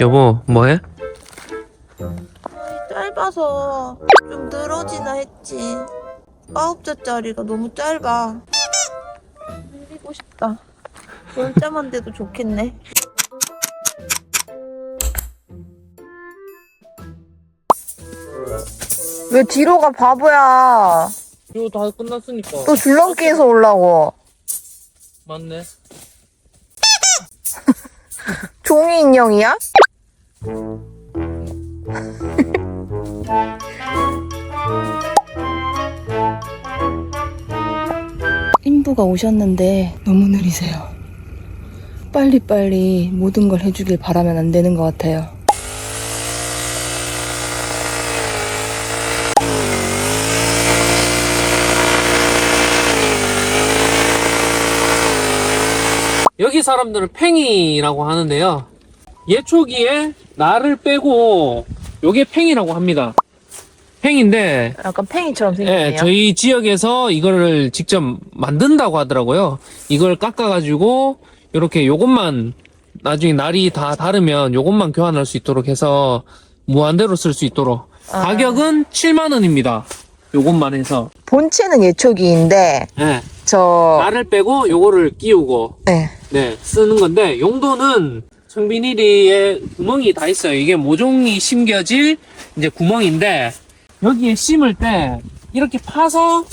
여보, 뭐해? 짧아서 좀 늘어지나 했지. 아홉 자짜리가 너무 짧아. 늘리고 싶다. 열 자만 돼도 좋겠네. 왜 뒤로 가 바보야? 이거 다 끝났으니까. 또 줄넘기에서 올라고. 맞네. 종이 인형이야? 인부가 오셨는데 너무 느리세요. 빨리빨리 모든 걸 해주길 바라면 안 되는 것 같아요. 여기 사람들은 팽이라고 하는데요. 예초기에 나를 빼고 요게 팽이라고 합니다. 팽인데 약간 팽이처럼 예, 저희 지역에서 이거를 직접 만든다고 하더라고요. 이걸 깎아가지고 이렇게 요것만 나중에 날이 다 다르면 요것만 교환할 수 있도록 해서 무한대로 쓸 수 있도록 아. 가격은 7만 원입니다. 요것만 해서 본체는 예초기인데 예, 저 날을 빼고 요거를 끼우고 네. 네, 쓰는 건데 용도는 청비닐이에 구멍이 다 있어요. 이게 모종이 심겨질 이제 구멍인데 여기에 심을 때 이렇게 파서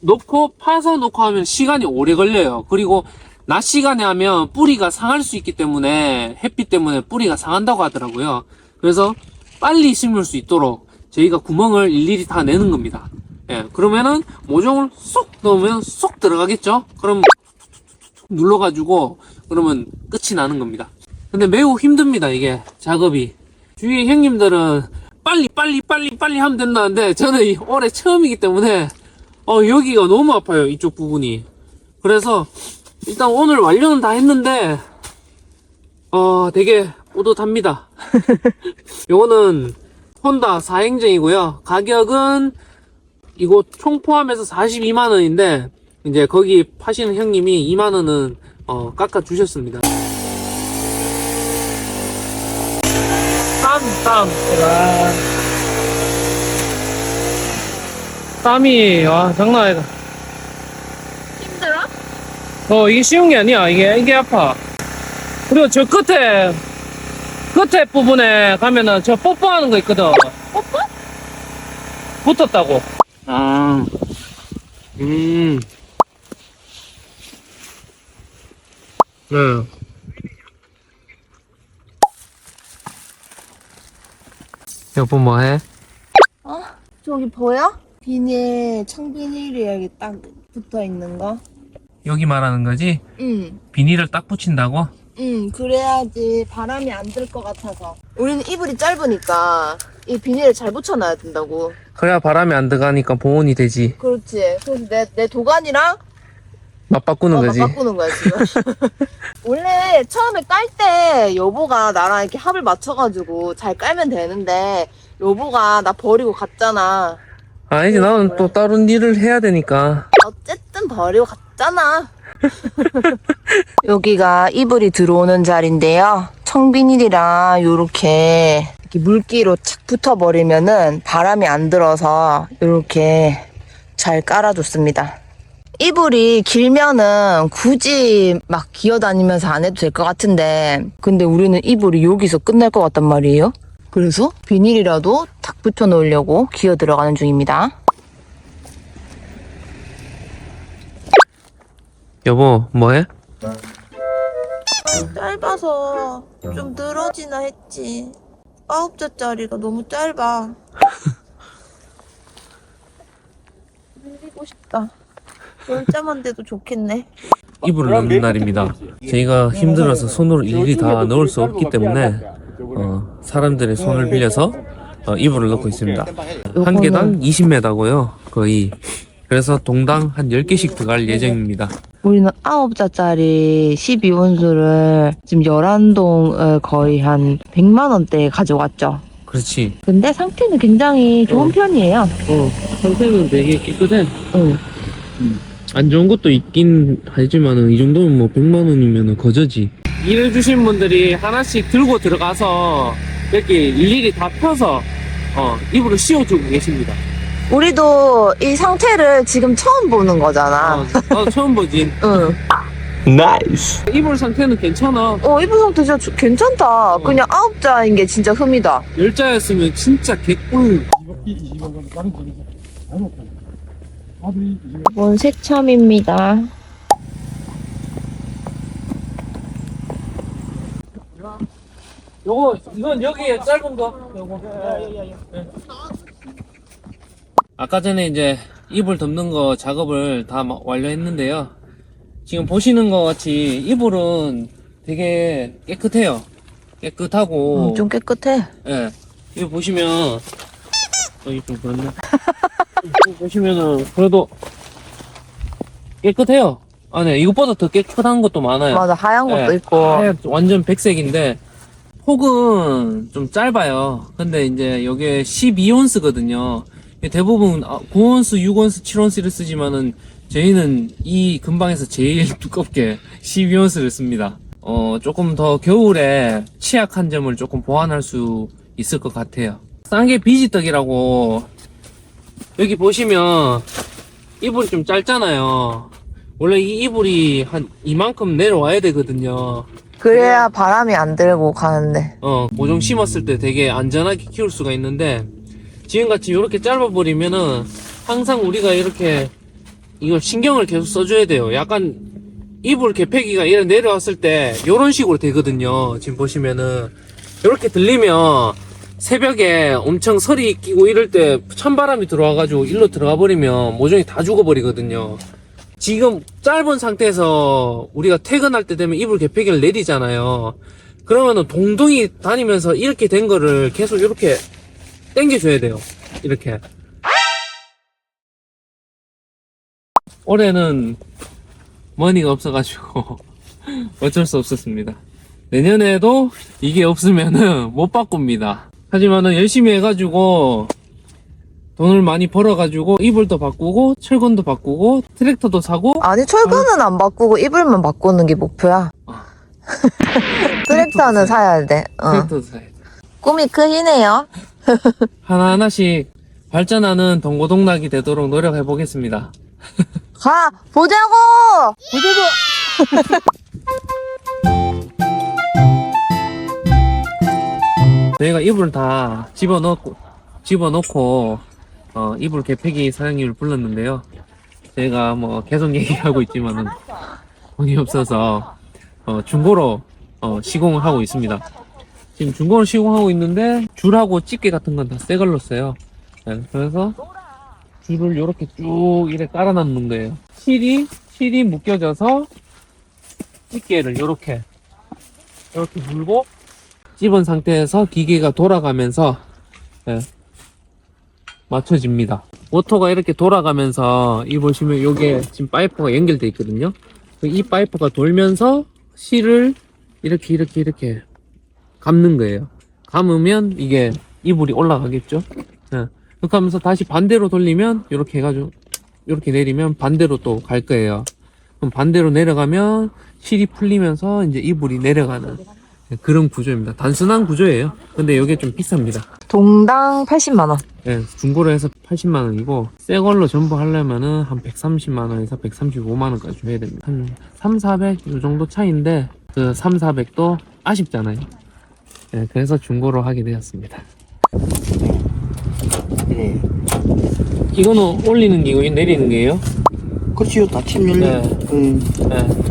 놓고 파서 놓고 하면 시간이 오래 걸려요. 그리고 낮 시간에 하면 뿌리가 상할 수 있기 때문에 햇빛 때문에 뿌리가 상한다고 하더라고요. 그래서 빨리 심을 수 있도록 저희가 구멍을 일일이 다 내는 겁니다. 예, 그러면은 모종을 쏙 넣으면 쏙 들어가겠죠? 그럼 눌러가지고 그러면 끝이 나는 겁니다. 근데 매우 힘듭니다 이게 작업이. 주위에 형님들은 빨리 빨리 빨리 빨리 하면 된다는데 저는 이 올해 처음이기 때문에 어 여기가 너무 아파요 이쪽 부분이. 그래서 일단 오늘 완료는 다 했는데 어 되게 뿌듯합니다. 요거는 혼다 4행정이고요. 가격은 이거 총 포함해서 42만 원인데 이제 거기 파시는 형님이 2만 원은 어, 깎아 주셨습니다. 땀, 땀. 와. 땀이 와 장난 아니다. 힘들어? 어 이게 쉬운 게 아니야. 이게 이게 아파. 그리고 저 끝에 끝에 부분에 가면은 저 뽀뽀하는 거 있거든. 뽀뽀? 붙었다고. 아. 음. 네. 여보 뭐해? 어? 저기 보여? 비닐, 청비닐이 여기 딱 붙어 있는 거. 여기 말하는 거지? 응. 비닐을 딱 붙인다고? 응, 그래야지 바람이 안 들 것 같아서. 우리는 이불이 짧으니까 이 비닐을 잘 붙여놔야 된다고. 그래야 바람이 안 들어가니까 보온이 되지. 그렇지. 그래서 내, 내 도관이랑 맞바꾸는 어, 거지. 바꾸는 거야, 지금. 원래 처음에 깔 때 여보가 나랑 이렇게 합을 맞춰가지고 잘 깔면 되는데 여보가 나 버리고 갔잖아. 아니지, 나는 또 다른 일을 해야 되니까. 어쨌든 버리고 갔잖아. 여기가 이불이 들어오는 자리인데요. 청비닐이랑 요렇게 이렇게 물기로 착 붙어버리면은 바람이 안 들어서 요렇게 잘 깔아줬습니다. 이불이 길면은 굳이 막 기어다니면서 안 해도 될 것 같은데 근데 우리는 이불이 여기서 끝날 것 같단 말이에요. 그래서 비닐이라도 탁 붙여 놓으려고 기어 들어가는 중입니다. 여보, 뭐해? 짧아서 좀 늘어지나 했지. 아홉 자짜리가 너무 짧아. 늘리고 싶다. 열 자만 돼도 좋겠네. 이불을 넣는 날입니다. 저희가 힘들어서 손으로 일일이 다 넣을 수 없기 때문에 어, 사람들의 손을 빌려서 어, 이불을 넣고 있습니다. 한 개당 20m고요. 거의. 그래서 동당 한 10개씩 들어갈 예정입니다. 우리는 아홉 자짜리 12온수를 지금 11동을 거의 한 100만 원대에 가져왔죠. 그렇지. 근데 상태는 굉장히 좋은 어. 편이에요. 어, 상태는 되게 깨끗해. 응. 안 좋은 것도 있긴 하지만은 이 정도면 뭐 100만 원이면 거저지. 일해 주신 분들이 하나씩 들고 들어가서 이렇게 일일이 다 펴서 어, 이불을 씌워주고 계십니다. 우리도 이 상태를 지금 처음 보는 거잖아. 어, 나도 처음 보지. 응. Nice. 이불 상태는 괜찮아. 어, 이분 상태 진짜 주- 괜찮다. 그냥 아홉 자인 게 진짜 흠이다. 열자였으면 진짜 개꿀. 이 건 색참입니다. 요거 이건 여기에 짧은 거. 요거. 네. 아까 전에 이제 이불 덮는 거 작업을 다 마- 완료했는데요. 지금 보시는 것 같이 이불은 되게 깨끗해요. 깨끗하고 음, 좀 깨끗해. 예. 이거 보시면, 여기 좀 그렇네. 보시면은, 그래도 깨끗해요. 아, 네. 이것보다 더 깨끗한 것도 많아요. 맞아, 하얀 것도 예, 있고. 하얗- 완전 백색인데, 폭은 좀 짧아요. 근데 이제 이게 12온스거든요. 대부분 9온스, 6온스, 7온스를 쓰지만은 저희는 이 근방에서 제일 두껍게 12온스를 씁니다. 어, 조금 더 겨울에 취약한 점을 조금 보완할 수 있을 것 같아요. 싼 게 비지떡이라고 여기 보시면 이불이 좀 짧잖아요. 원래 이 이불이 한 이만큼 내려와야 되거든요. 그래야 바람이 안 들고 가는데. 어, 모종 심었을 때 되게 안전하게 키울 수가 있는데, 지금같이 이렇게 짧아버리면은, 항상 우리가 이렇게, 이걸 신경을 계속 써줘야 돼요. 약간, 이불 개폐기가 이래 내려왔을 때, 요런 식으로 되거든요. 지금 보시면은, 이렇게 들리면, 새벽에 엄청 설이 끼고 이럴 때, 찬바람이 들어와가지고 일로 들어가 버리면, 모종이 다 죽어버리거든요. 지금 짧은 상태에서 우리가 퇴근할 때 되면 이불 개폐기를 내리잖아요. 그러면은 동동이 다니면서 이렇게 된 거를 계속 이렇게 당겨줘야 돼요. 이렇게. 올해는 머니가 없어가지고 어쩔 수 없었습니다. 내년에도 이게 없으면은 못 바꿉니다. 하지만은 열심히 해가지고 돈을 많이 벌어가지고 이불도 바꾸고 철근도 바꾸고 트랙터도 사고 아니, 철근은 안 바꾸고 이불만 바꾸는 게 목표야. 아. 트랙터는 사야 돼. 어. 트랙터도 사야 돼. 꿈이 크시네요. 하나하나씩 발전하는 동고동락이 되도록 노력해 보겠습니다. 가! 보자고! 저희가 이불 다 집어넣고 집어넣고 어, 이불 개폐기 사장님을 불렀는데요. 저희가 뭐 계속 얘기하고 있지만은 돈이 없어서 어, 중고로 어, 시공을 하고 있습니다. 지금 중고로 시공하고 있는데 줄하고 집게 같은 건 다 새 걸로 써요. 네, 그래서 줄을 이렇게 쭉 이렇게 깔아놓는 거예요. 실이 실이 묶여져서 집게를 이렇게 이렇게 물고 찝은 상태에서 기계가 돌아가면서 예, 맞춰집니다. 모터가 이렇게 돌아가면서 이 보시면 요게 지금 파이프가 연결돼 있거든요. 이 파이프가 돌면서 실을 이렇게 이렇게 이렇게 감는 거예요. 감으면 이게 이불이 올라가겠죠. 예. 그렇게 하면서 다시 반대로 돌리면 이렇게 해가지고 이렇게 내리면 반대로 또 갈 거예요. 그럼 반대로 내려가면 실이 풀리면서 이제 이불이 내려가는 그런 구조입니다. 단순한 구조예요. 근데 이게 좀 비쌉니다. 동당 80만원. 예, 중고로 해서 80만 원이고 새 걸로 전부 하려면은 한 130만 원에서 135만 원까지 줘야 됩니다. 한 3, 400 이 정도 차이인데 그 3, 400도 아쉽잖아요. 예, 그래서 중고로 하게 되었습니다. 네. 이거는 올리는 기고 내리는 게요? 그렇지요. 다팀 열려. 네. 음. 예.